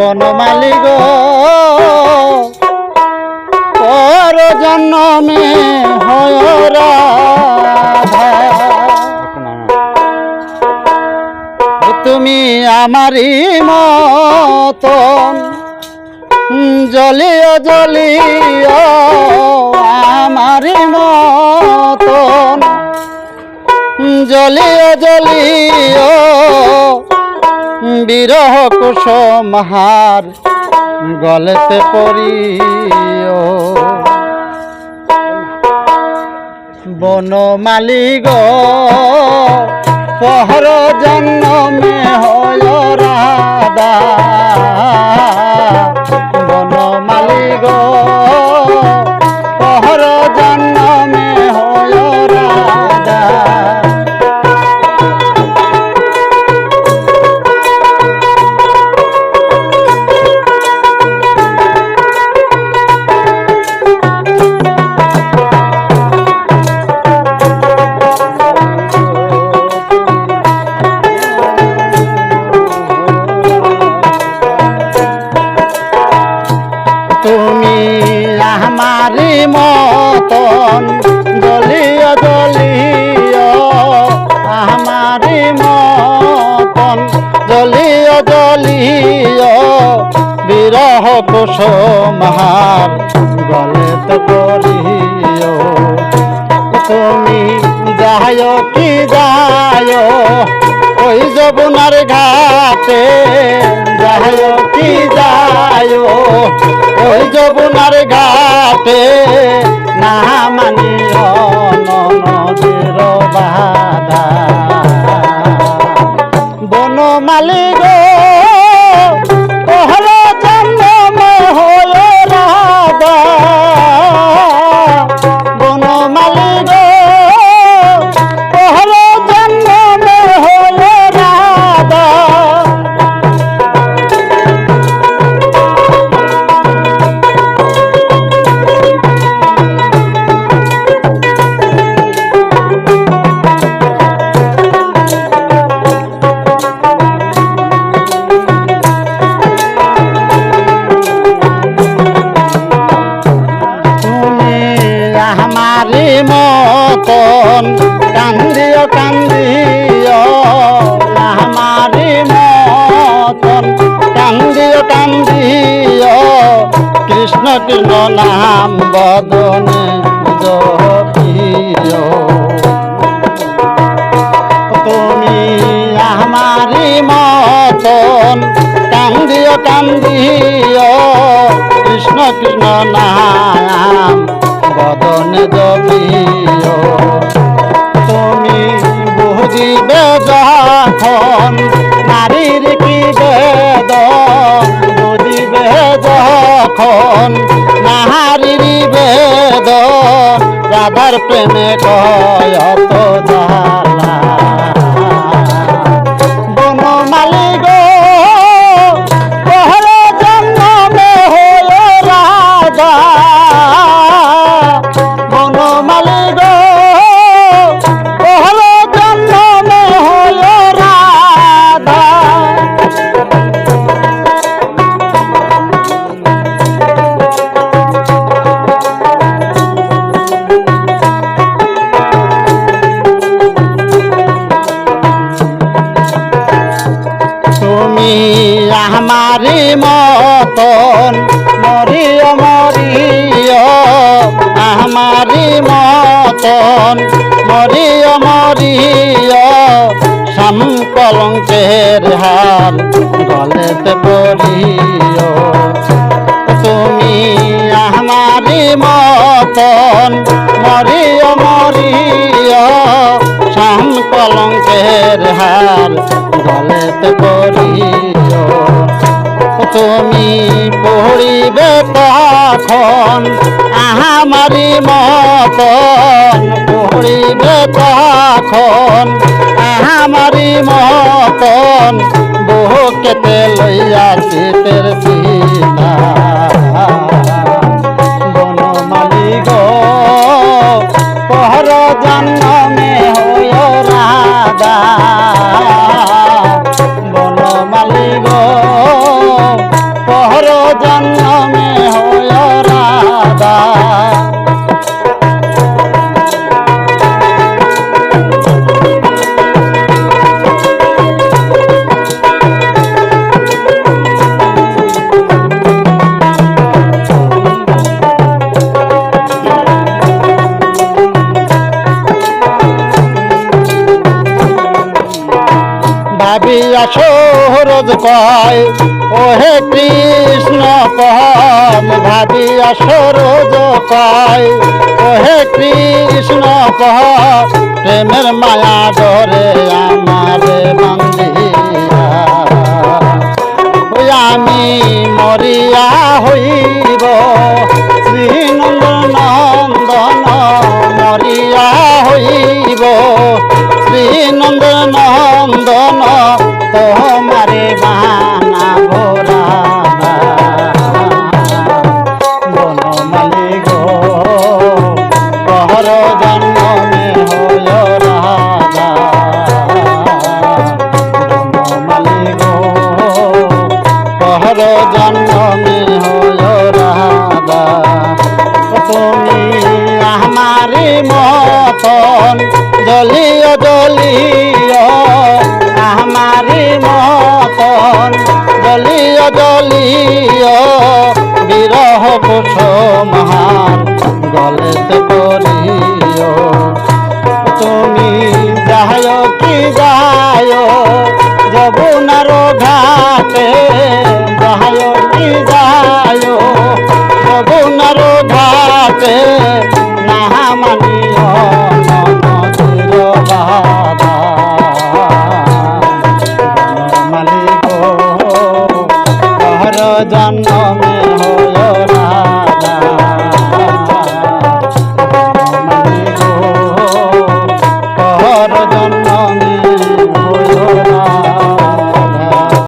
বনমালী গো পর জন্মে হয় তুমি আমারই মতন জলিও জলিও আমারই মতন। জলিও জলিও বিরহ কুসুমহার গলেতে পড়িও। বনমালি গো পহর জন্মে হয় রাধা। তুমি আমারি মতন জলিও জলিও আমারি মতন জলিও জলিও বিরহ কুসুমহার গলে তো করিও। তুমি যায় কি যায় ওই যবুনার ঘাটে যায় যবুনার ঘাটে কৃষ্ণ নাম বদনে তুমি আমারি মতন কান্দিও কান্দিও। কৃষ্ণ কৃষ্ণ নাম বদনে জপিও তুমি বুঝিবে যখন নারীর কি বেদ বুঝিবে যখন রাধার প্রেমে কয়ত জালা মতন মরিও মরিও আমারি মতন মরিও মরিও সাম কলঙ্কের হাল গলেতে পড়িও। তুমি আমারি মতন মরিও মরিও শাম কলঙ্কের হাল গলেতে পড়িও। তুমি পড়িবে তখন আহামারি মতন। পড়িবে তখন আহামারি মতন। বহু কেতে লইয়া শীতের সীতা বনমালী গো, পহর জন্মে হইয় রাধা। ভাবিয়া সরজ কয়, ওহে কৃষ্ণ পহম ভাবিয়া সরজ কয়, ওহে কৃষ্ণ পহ প্রেমের মায়া ডরে আমারে আমি মরিয়া হইব শ্রীনন্দ নন্দন মরিয়া হইব শ্রীনন্দ নন্দন তোমারে বানা ভোরা বনমালী গো, পহর জন্মে হল রাজা বনমালী গো, পহর জন্মে হল রাজা তুমি জলিয় জলিয় জলিয় বিরহ মহান গলেতে করিও তুমি যায় জন্মে হলো না।